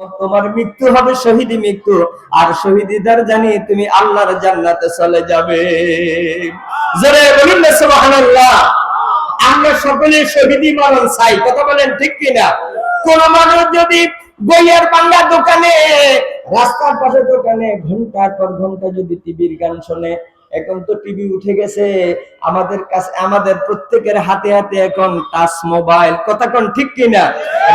তোমার মৃত্যু হবে শহীদি মৃত্যু। আর শহীদিদার জানি তুমি আল্লাহর জান্নাতে চলে যাবে। জোরে বলুন না, সুবহানাল্লাহ। আমরা সকলে শহীদি মরণ চাই। কথা বলেন ঠিক কিনা? কোন মানুষ যদি বইয়ের বাংলা দোকানে, রাস্তার পাশে দোকানে ঘণ্টার পর ঘণ্টা যদি টিভির গান শোনে, এখন তো টিভি উঠে গেছে। আমাদের কাছে, আমাদের প্রত্যেকের হাতে হাতে এখন টাচ মোবাইল। কথা কোন ঠিক কিনা?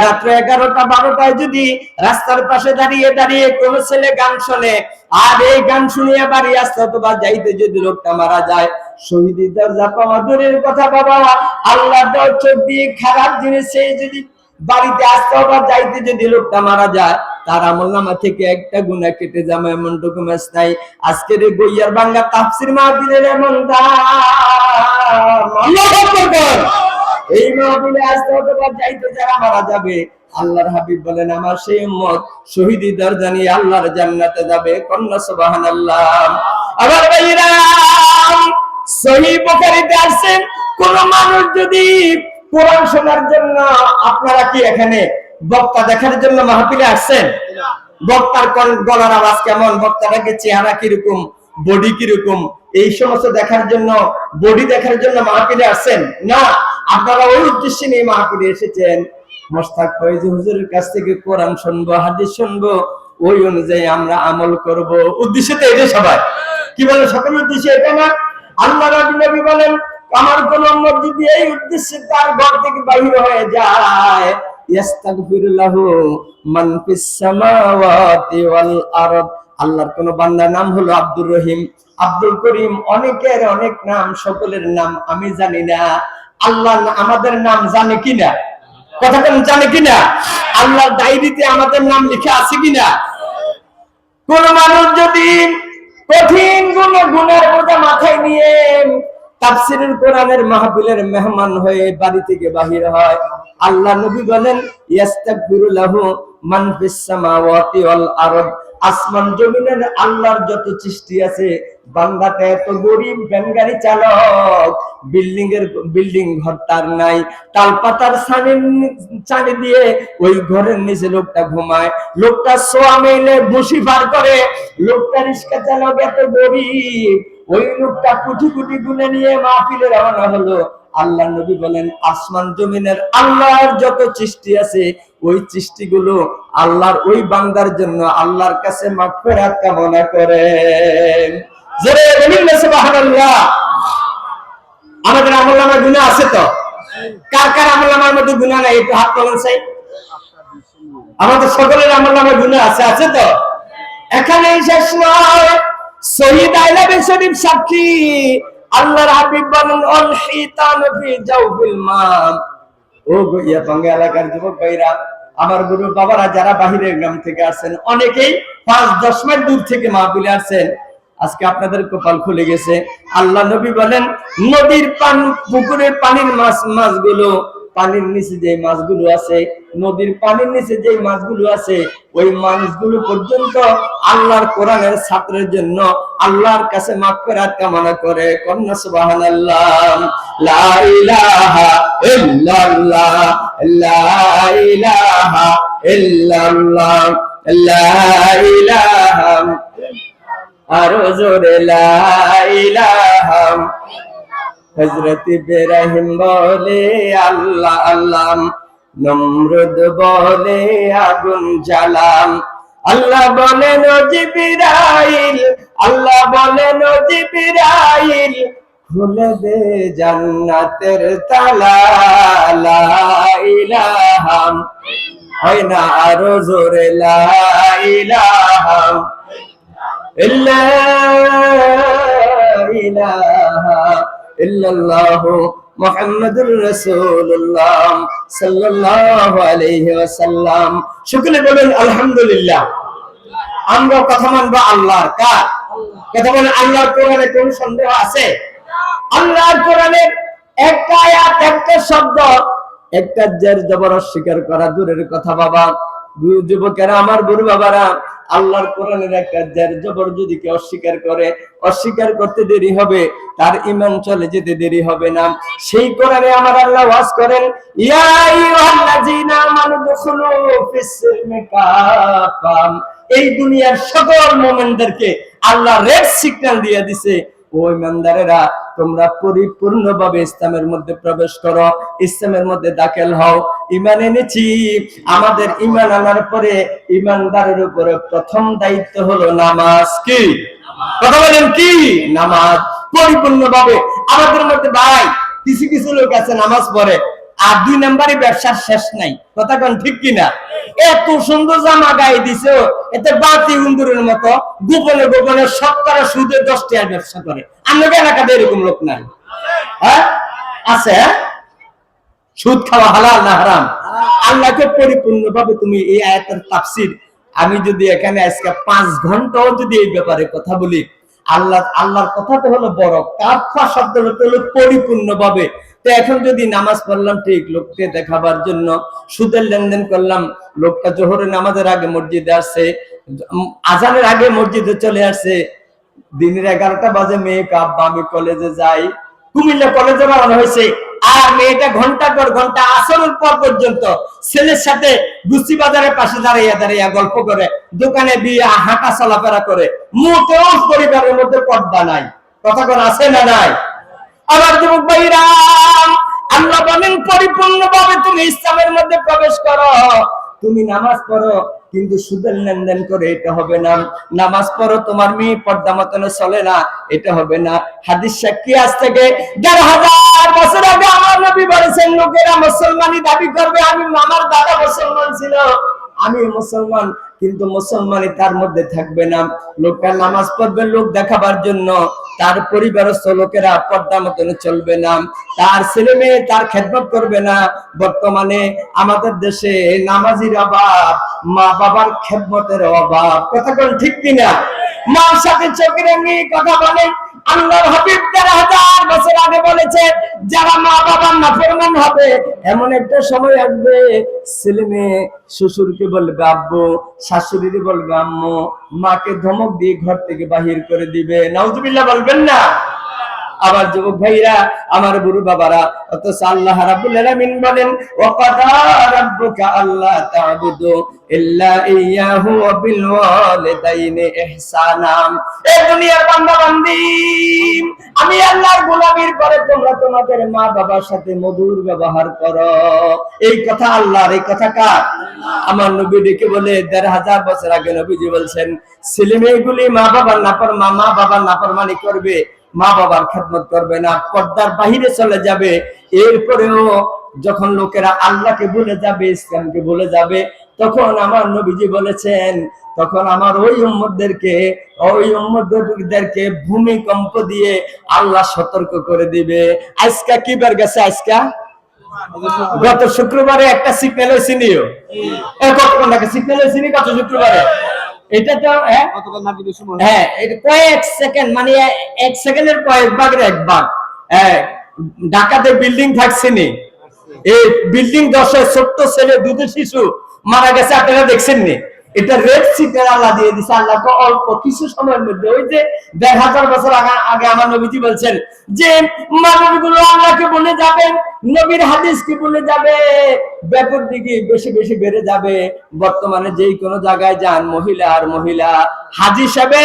রাত্র এগারোটা, বারোটায় যদি রাস্তার পাশে দাঁড়িয়ে দাঁড়িয়ে কোন ছেলে গান শোনে, আর এই গান শুনিয়ে বাড়ি আসতে অথবা যাইতে যদি লোকটা মারা যায় শহীদের দরজা পাওয়া দূরের কথা বাবা, আল্লাহ চোখ দিয়ে খারাপ জিনিস সে যদি বাড়িতে আসতে বা যাইতে যদি লোকটা মারা যায়, তার আমল নামা থেকে একটা গুণা কেটে যাবে এমন ডকুমেন্টস নাই আজকের এই বইয়ার বাংলা তাফসির মাহফিলের এমন দাম আল্লাহু আকবার। এই মাহফিলে আসতে হতে বা যাইতে যারা মারা যাবে। আল্লাহর হাবিব বলেন, আমার সেই উম্মত শহীদি দরজা নিয়ে আল্লাহর জান্নাতে যাবে। কন্যা সুবহানাল্লাহ। আবার ভাইরা, সহি বুখারীতে আসছেন, কোন মানুষ যদি কোরআন শোনার জন্য, আপনারা কি এখানে বক্তা দেখার জন্য মাহফিলে আসছেন? বক্তার গলার আওয়াজ কেমন? বক্তাটাকে চেহারা কীরকম? বডি কীরকম? এই সমস্ত দেখার জন্য, বডি দেখার জন্য মাহফিলে আসছেন? না? আপনারা ওই উদ্দেশ্যে নিয়ে মাহফিলে এসেছেন। মোস্তাক ফয়েজ হুজুরের কাছ থেকে কোরআন শুনব, হাদিস শুনব, ওই অনুযায়ী আমরা আমল করব। উদ্দেশ্য তো এটা সবাই কি বলে সকল উদ্দেশ্য এটা না? আল্লাহ রাব্বুল নবী বলেন, আমার কোন যদি এই উদ্দেশ্যে তার ঘর থেকে বাহির হয়ে যায় ইস্তাগফির মান ফিস সামাওয়াতি ওয়াল আরদ। আল্লাহর কোন বান্দার নাম হলো আব্দুর রহিম। আব্দুল করিম অনেকের অনেক নাম, সকলের নাম আমি জানি না। আল্লাহ আমাদের নাম জানে কিনা? কথা কেন জানে কিনা? আল্লাহর ডায়েরিতে আমাদের নাম লিখে আছে কিনা? কোন মানুষ যদি কঠিন গুণ গুণের বোঝা মাথায় নিয়ে তাফসিরুল কোরআনের মাহফিলের মেহমান হয়ে বাড়ি থেকে বাহির হয়, আল্লাহ নবী বলেন ইয়াস্তাগফিরু লাহু মান ফিস সামাওয়াতি ওয়াল আরদ। আসমান জমিনের আল্লাহর যত সৃষ্টি আছে, বান্দাটা এত গরিব ভ্যানগাড়ি চালক। বিল্ডিং এর বিল্ডিং ঘর তার নাই। তালপাতার ছানি চানি দিয়ে ওই ঘরের নিচে লোকটা ঘুমায়। লোকটা সোয়া মেলে বসি পার করে। লোকটা রিক্সা চালক এত গরিব। ওই লোকটা কোটি কোটি গুণে নিয়ে মাহফিলে রওনা হলো। আল্লাহ নবী বলেন, আসমান জমিনের আল্লাহর যত সৃষ্টি আছে, ওই সৃষ্টিগুলো আল্লাহর ওই বান্দার জন্য আল্লাহর কাছে মাগফিরাত কামনা করেন। জোরে বলুন সুবহানাল্লাহ। আমাদের আমল নামার গুনাহ আছে তো? কার কার আমল নামার মধ্যে গুনাহ নাই? একটু হাত তোলেন চাই আমাদের সকলের আমল নামার গুনাহ আছে আছে তো? এখানে শেষ নয়। শহীদ আইলাবে শরীফ সাক্ষী। আল্লাহর এলাকার যুবক ভাইরা, আমার গুরু বাবারা যারা বাহিরের গ্রাম থেকে আসেন অনেকেই পাঁচ, দশ মাইল দূর থেকে মাহফিলে আসেন আজকে আপনাদের কপাল খুলে গেছে। আল্লাহ নবী বলেন, নদীর পান, পুকুরের পানির মাছ, মাছগুলো পানির নিচে যে মাছগুলো আছে, নদীর পানির নিচে যে মাছগুলো আছে, ওই মাছগুলো পর্যন্ত আল্লাহর কোরআনের ছাত্রের জন্য আল্লাহর কাছে মাগফিরাত কামনা করে। কন্যা লা ইলাহা আরও জোরে লা হজরত ইব্রাহিম বলে, আল্লাহ আল্লাহ, নমরুদ বলে, আগুন জ্বালাম। আল্লাহ বলেন ও জিবরাইল, আল্লাহ বলেন ও জিবরাইল, খুলে দে জান্নাতের তালা, লা ইলাহা হয় না আরও জোরে, লা ইলাহা ইল্লা ইলাহা ইল্লাল্লাহ মুহাম্মাদুর রাসূলুল্লাহ সাল্লাল্লাহু আলাইহি ওয়াসাল্লাম। বলেন, আলহামদুলিল্লাহ। আমরা কথা মানবো আল্লাহর কার? কথা বলেন, আল্লাহর কোরআনে কোন সন্দেহ আছে? আল্লাহর কোরআনের একটা আয়াত, একটা শব্দ, একটা জের জবর স্বীকার করা দূরের কথা, বাবা। যুবকেরা, আমার গুরু বাবারা আল্লাহর কোরআনের একটা জের জবর যদি কেউ অস্বীকার করে, অস্বীকার করতে দেরি হবে, তার ইমান চলে যেতে দেরি হবে না। সেই কোরআনে আমার আল্লাহ ওয়াজ করেন, ইয়া আইয়ুহাল্লাযীনা আমানু দুখুলু ফিস-সিলমি কাফা এই দুনিয়ার সকল মোমেনদেরকে আল্লাহ রেড সিগন্যাল দিয়ে দিছে ও ইমানদারেরা তোমরা পরিপূর্ণভাবে ইসলামের মধ্যে প্রবেশ করো ইসলামের মধ্যে দাখিল হও। ইমান এনেছি। আমাদের ইমান আনার পরে ইমানদারের উপরে প্রথম দায়িত্ব হলো নামাজ কি? কথা বলেন কি? নামাজ। পরিপূর্ণভাবে। আমাদের মধ্যে ভাই কিছু কিছু লোক আছে নামাজ পড়ে। আর দুই নাম্বারই ব্যবসার শেষ নাই। কথা কোন ঠিক কিনা? এত সুন্দর জামা গায়ে দিছে এতে বাতি উন্দুরের মতো, গোপনে গোপনে সপ্তাহে সুদে দশ টাকার ব্যবসা করে। আমাদের এলাকাতে এরকম লোক নাই? হ্যাঁ? আছে হ্যাঁ? সুদ খাওয়া হালাল না হারাম? আল্লাহকে পরিপূর্ণ ভাবে তুমি এই আয়াতের তাফসির। আমি যদি এখানে আজকে পাঁচ ঘন্টাও যদি এই ব্যাপারে কথা বলি আল্লাহ আল্লাহর কথাটা হলো বড়। কাফা শব্দ হলো পরিপূর্ণ ভাবে তো এখন যদি নামাজ পড়লাম ঠিক, লোককে দেখাবার জন্য সুদের লেনদেন করলাম, লোকটা জোহরের নামাজের আগে মসজিদে আসছে, আজানের আগে মসজিদে চলে আসছে। দিনের এগারোটা বাজে, মেয়ে কাপ আমি কলেজে যাই। কুমিল্লা কলেজে বাড়ানো হয়েছে। আর মেয়েটা ঘণ্টা পর ঘণ্টা আসরের পর পর্যন্ত ছেলের সাথে গুস্তি বাজারের পাশে দাঁড়িয়ে দাঁড়িয়ে গল্প করে, দোকানে বিয়ে, হাঁটা চলাফেরা করে। মোটেও পরিবারের মধ্যে পর্দা নাই। কথা কোন, আছে না নাই? আবার যুবক ভাইরা, আল্লাহ বলেন, পরিপূর্ণভাবে তুমি ইসলামের মধ্যে প্রবেশ করো। তুমি নামাজ পড়ো কিন্তু সুদের লেনদেন করে এটা হবে না। নামাজ পড়ো, তোমার মেয়ে পর্দা মতন চলে না, এটা হবে না। হাদিস সাক্ষী আজ থেকে দেড় হাজার বছর আগে আমার নবী বলেছেন, লোকেরা মুসলমানই দাবি করবে, আমি আমার দাদা মুসলমান ছিল। আমি মুসলমান কিন্তু মুসলমানই তার মধ্যে থাকবে না। লোকটা নামাজ পড়বে লোক দেখাবার জন্য। তার পরিবারস্থ লোকেরা পর্দা মতন চলবে না। তার ছেলে মেয়ে তার খেদমত করবে না। বর্তমানে আমাদের দেশে নামাজির অভাব, মা বাবার খেদমতের অভাব। কথা কোন ঠিক কিনা? মার সাথে চোখের নিয়ে কথা বলে। আল্লাহর হাবিব দেড় হাজার বছর আগে বলেছে যারা মা বাবার নাফরমান হবে, এমন একটা সময় আসবে, ছেলে মেয়ে শ্বশুরকে বলবে, আব্বু, শাশুড়িকে বলবে, আম্মু, মাকে ধমক দিয়ে ঘর থেকে বাহির করে দিবে। নাউজুবিল্লাহ বলবেন না। আবার যুবক ভাইরা, আমার বুড়ো বাবারা, অথচ আল্লাহ রাব্বুল আলামিন বলেন, ওয়াকাদা রাব্বুকা আল্লাহ তা'বুদু ইল্লা ইয়াহু ওয়া বিল ওয়ালিদাইনি ইহসানা। এ দুনিয়ার বান্দা বান্দি আমি আল্লাহর গোলামির পরে তোমরা তোমাদের মা বাবার সাথে মধুর ব্যবহার করো। এই কথা আল্লাহর, এই কথা কার? আমার নবী ডেকে বলে, দেড় হাজার বছর আগে নবীজি বলছেন ছেলে মেয়েগুলি মা বাবার নাপর মা মা বাবার নাফরমানি করবে। মা বাবার খেদমত করবে না পর্দার বাহিরে চলে যাবে। এরপরেও যখন লোকেরা আল্লাহকে ভুলে যাবে ইসলামকে ভুলে যাবে তখন আমার নবীজি বলেছেন তখন আমার ওই উম্মতদেরকে ওই উম্মতদেরকে ভূমিকম্প দিয়ে আল্লাহ সতর্ক করে দিবে। আজকা কি বার গেছে আজকা? গত শুক্রবারে একটা সিগন্যাল হয়েছে নিও। কতক্ষণ লাগে সিগন্যাল হয়েছে নি গত শুক্রবারে? এটা তো হ্যাঁ? হ্যাঁ কয়েক সেকেন্ড মানে এক সেকেন্ডের কয়েক ভাগের এক ভাগ। হ্যাঁ ঢাকাতে বিল্ডিং থাকছে নি। এই বিল্ডিং দশে ছোট্ট ছেলে দুধের শিশু মারা গেছে আপনারা দেখছেন নি? এটা রেড সিটের আল্লাহ দিয়ে দিছে আল্লাহকে অল্প কিছু সময়ের মধ্যে। ওই যে দেড় হাজার বছর আগে- আগে আমার নবীজি বলছেন যে মানুষগুলো আল্লাহকে বলে যাবে নবীর হাদিস কি বলে যাবে? ব্যাপক দিকে বেশি বেশি বেড়ে যাবে। বর্তমানে যেই কোনো জায়গায় যান, মহিলা আর মহিলা, হাজি সাহেবে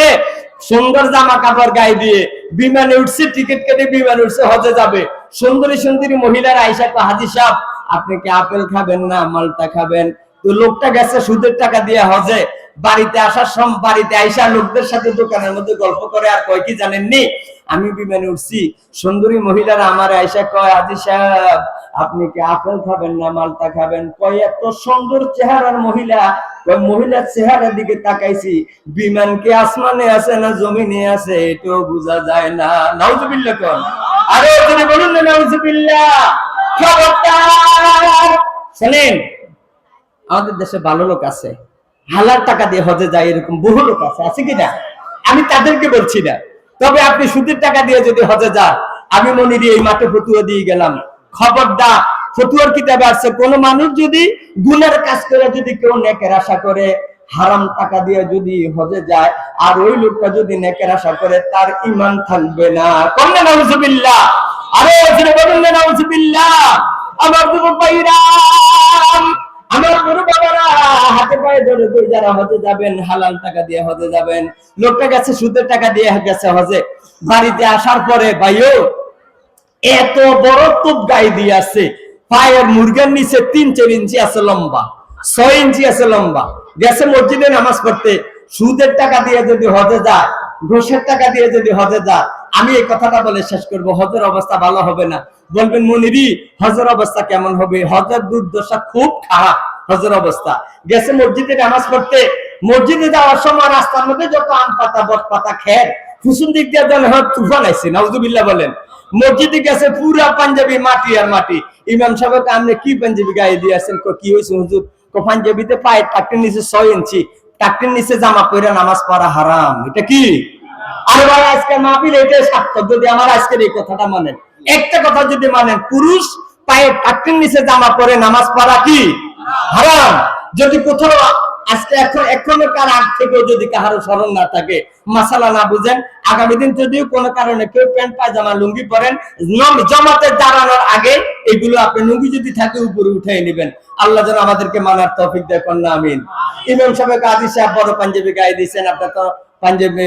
সুন্দর জামা কাপড় গায়ে দিয়ে বিমানে উঠছে, টিকিট কেটে বিমানে উঠছে, হজে যাবে। সুন্দরী সুন্দরী মহিলার আইসা তো হাজি সাহেব, আপনি কি আপেল খাবেন না মালটা খাবেন? তো লোকটা গেছে সুদের টাকা দিয়ে হজে। বাড়িতে আসার সম, বাড়িতে আইসা লোকদের সাথে দোকানের মধ্যে গল্প করে আর কয় কি জানেননি? আমি বিমানে উঠছি। সুন্দরী মহিলারা আমার আইসা কয় আজি সাহেব, আপনি কি আপেল খাবেন না মালটা খাবেন? কয়, এত সুন্দর চেহারার মহিলা। কয়, মহিলার চেহারার দিকে তাকাইছি। বিমান কি আসমানে আছে না জমিনে আছে, এটাও বোঝা যায় না। নাউজুবিল্লাহ কোন। আরে তিনি বলুন না, নাউজুবিল্লাহ। খবরদার। শুনেন আমাদের দেশে ভালো লোক আছে। হালার টাকা দিয়ে হজে যায় এরকম বহু লোক আছে। আছে কি না আমি তাদেরকে বলছি না। তবে আপনি সুদের টাকা দিয়ে যদি হজে যান, আমি মনে দিয়ে এই মাঠে ফতুয়া দিয়ে গেলাম। খবরদার, ফতুয়ার কিতাবে আছে, কোন মানুষ যদি গুনার কাজ করে, যদি কেউ নেকের আশা করে, হারাম টাকা দিয়ে যদি হজে যায়, আর ওই লোকটা যদি নেকের আশা করে, তার ইমান থাকবে না। কন্যা নাউজুবিল্লাহ। আরে বলুন নাউজুবিল্লাহ। আমার যুবক ভাইরা। আমার গুরু বাবারা হাতে পায়ে ধরে ধরে যারা হজে যাবেন, হালাল টাকা দিয়ে হজে যাবেন। লোকটা গেছে, সুদের টাকা দিয়ে গেছে হজে। বাড়িতে আসার পরে, ভাইও, এত বড় তুপ গায়ে দিয়ে পায়ের মুরগের নিচে তিন, চার ইঞ্চি আছে লম্বা, ছয় ইঞ্চি আছে লম্বা। গেছে মসজিদে নামাজ পড়তে। সুদের টাকা দিয়ে যদি হজে যায়, ঘোষের টাকা দিয়ে যদি হজে যায় আমি এই কথাটা বলে শেষ করব, হজের অবস্থা ভালো হবে না। বলবেন, মনিরি, হজের অবস্থা কেমন হবে? হজের দুর্দশা খুব খারাপ, হজের অবস্থা। গেছে মসজিদে নামাজ পড়তে। মসজিদে যাওয়ার সময় রাস্তার মধ্যে যত আম পাতা, বট পাতা, খের ফুসুন দিক দিয়ে যেন তুফান আইছে, নাউজুবিল্লাহ বলেন। মসজিদে গেছে পুরা পাঞ্জাবি মাটি আর মাটি। ইমাম সাহেবকে আপনি কি পাঞ্জাবি গায়ে দিয়েছেন কি হয়েছে হুজুর? কো পাঞ্জাবিতে পায়ে টাকটির নিচে ছয় ইঞ্চি, টাকটির নিচে জামা পরে নামাজ পড়া হারাম। এটা কি? আরে ভাই, আজকে মাহফিল এটাই সার্থক, যদি আমার আজকের এই কথাটা মানেন। একটা কথা যদি মানেন, পুরুষ পায়ে টাকটির নিচে জামা পরে নামাজ পড়া কি? হারাম। যদি কোথাও আজকে এখন এখনকার আগ থেকেও যদি কাহারো স্মরণ না থাকে, মাসালা না বুঝেন, আগামী দিন যদিও কোনো কারণে কেউ প্যান্ট, পায়জামা, লুঙ্গি পরেন জমাতে দাঁড়ানোর আগে এগুলো আপনি লুঙ্গি যদি থাকে উপরে উঠাই নেবেন। আল্লাহ যেন আমাদেরকে মানার তৌফিক দেখুন না আমিন। ইমাম সাহেব, কাজী সাহেব, বড় পাঞ্জাবি গায়ে দিয়েছেন, আপনার তো পাঞ্জাবি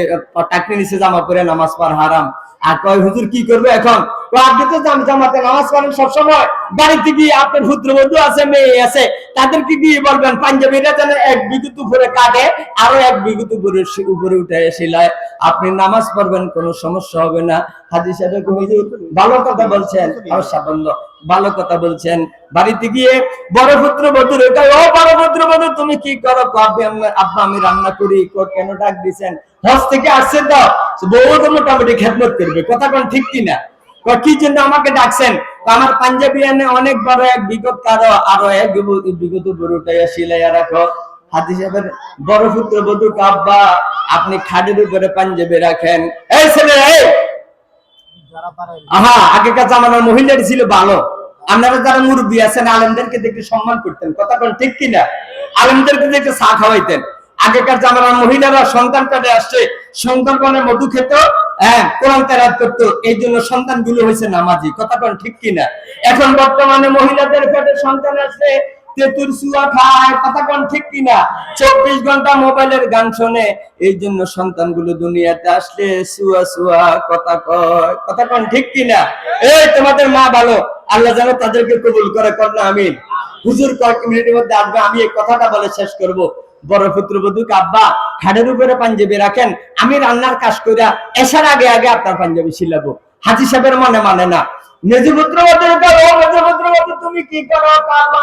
টাকরি নিচে জামা পরে নামাজ পড়া হারাম। আর কয়, হুজুর কি করবে এখন? আপনি তো জাম জামাতে নামাজ পড়েন সবসময়। বাড়িতে গিয়ে আপনার পুত্রবধূ আছে, মেয়ে আছে, তাদেরকে গিয়ে বলবেন, পাঞ্জাবিরা যেন এক বিঘুত উপরে কাটে আরও এক বিঘুত উপরে উপরে উঠে শিলায় আপনি নামাজ পড়বেন, কোনো সমস্যা হবে না। হাজি সাহেব হুজুর, ভালো কথা বলছেন সমস্যা বন্ধ ভালো কথা বলছেন। বাড়িতে গিয়ে বড় পুত্র বধূ রেখে ও বড় পুত্র বধূ তুমি কি করো? আব্বা আমি- রান্না করি। কেন ডাক দিছেন? হজ থেকে আসছে তো। মোটামুটি খেদমত করবে ঠিক কিনা? কি আমাকে ডাকছেন? আমার পাঞ্জাবি অনেক বড় এক বিগত কারও, আরও এক বিগত বড়টাইয়া রাখো সাহেবের বড় পুত্র বধূ আব্বা, আপনি খাটের উপরে পাঞ্জাবি রাখেন। এই ছেলে, এই! আহা, আগেকার জামানার মহিলাটি ছিল ভালো। আপনারা যারা মুরব্বী আছেন, আলেমদেরকে দেখে সম্মান করতেন, কথা কোন ঠিক কিনা? আলেমদেরকে দেখে চা খাওয়াইতেন। আগেকার জামানার মহিলারা সন্তান পেটে আসছে পানে মধু খেত হ্যাঁ কোরআন তেরাত করতো এই জন্য সন্তানগুলো হয়েছে নামাজি। কথা কোন ঠিক কিনা? এখন বর্তমানে মহিলাদের পেটে সন্তান আসছে তেতুর সুয়া খায়, কথা কোন ঠিক কিনা? চব্বিশ ঘণ্টা মোবাইলের গান শোনে এই জন্য সন্তানগুলো দুনিয়াতে আসলে সুয়া সুয়া কথা কয়। কথা কোন ঠিক কিনা? এই, তোমাদের মা ভালো, আল্লাহ যেন তাদেরকে কবুল করে, কর না, আমিন। হুজুর কয়েক মিনিটের মধ্যে আসবে, আমি এই কথাটা বলে শেষ করব। বড় পুত্রবধূ আব্বা, খাটের উপরে পাঞ্জাবি রাখেন, আমি রান্নার কাজ করিয়া এসার আগে আগে আপনার পাঞ্জাবি শিলাব হাজি সাহেবের মনে মানে না। তুমি কি করো?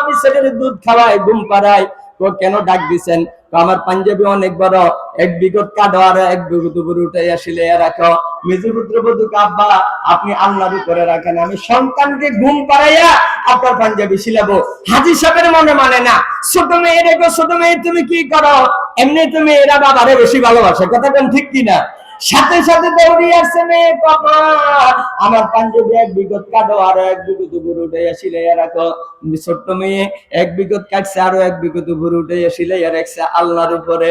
আমি ছেলের দুধ খাওয়াই, ঘুম পাড়াই। কেন ডাক দিছেন? আমার পাঞ্জাবি অনেক বড়। এক বিগত কাটো এক বিগত উপরে উঠাই আসিলে রাখো। মেজপুত্র বধু কাব্বা আপনি আল্লাহর উপরে রাখেন, আমি সন্তানকে ঘুম পাড়াইয়া আপনার পাঞ্জাবি শিলাবো হাজি সাহেবের মনে মানে না, ছোট মেয়ে রেখো ছোট মেয়ে, তুমি কি করো? এমনি তুমি এরা বাবারে বেশি ভালোবাসে। কথা কেন ঠিক কিনা? সাথে সাথে দৌড়ি আসছে মেয়ে বাবা। আমার পাঞ্জাবি এক বিগত কাটো আরও এক বিগত উপরে উঠে আসিলে রাখো। ছোট্ট মেয়ে, এক বিগত কাটছে, আরও এক বিগত উপরে উঠে আসিলে রাখছে আল্লাহর উপরে।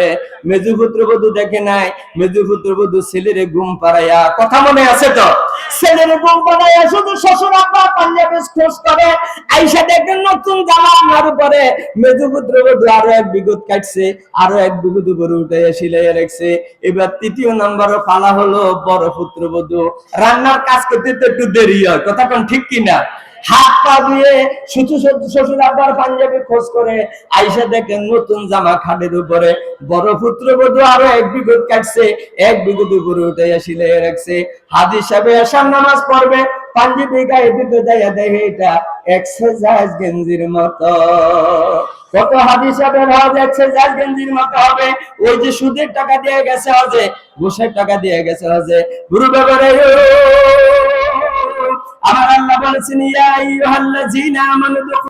মেজুপুত্র বধূ দেখে নাই মেজুপুত্র বধূ ছেলেরে ঘুম পাড়াইয়া, কথা মনে আছে তো? ছেলের ঘুম পাড়াইয়া শুধু শ্বশুর আব্বা পাঞ্জাবি খোঁজ করে, আইসা দেখেন নতুন জামা আমার উপরে। মেজুপুত্র বধূ আরও এক বিগত কাটছে, আরও এক বিগত উপরে উঠে আসিলে রাখছে। এবার তৃতীয় নাম্বার পালা হলো, বড় পুত্র বধূ। রান্নার কাজ করতে তো একটু দেরি হয়, কথা কোন ঠিক কিনা? হাত পা দিয়ে শুধু শ্বশুর আব্বার পাঞ্জাবি খোঁজ করে, আইসা দেখেন নতুন জামা খাটের উপরে। বড় পুত্র বধূ আরও এক বিগত কাটছে, এক বিগত উপরে উঠে আসিলে রাখছে। হাদিস সাহেব এসার নামাজ পড়বে, পাঞ্জাবি গায়ে দিতে যাইয়া দেখে এটা এক্সারসাইজ গেঞ্জির মতো। কত হাদিস ব্যবহার যাচ্ছে, যার গেঞ্জির মতো হবে, ওই যে সুদের টাকা দিয়ে গেছে হজে, ঘুষের টাকা দিয়ে গেছে হজে। গুরু ব্যাপারে আমার আল্লাহ বলেছেন, ইয়া আইয়ুহাল্লাযীনা আমানু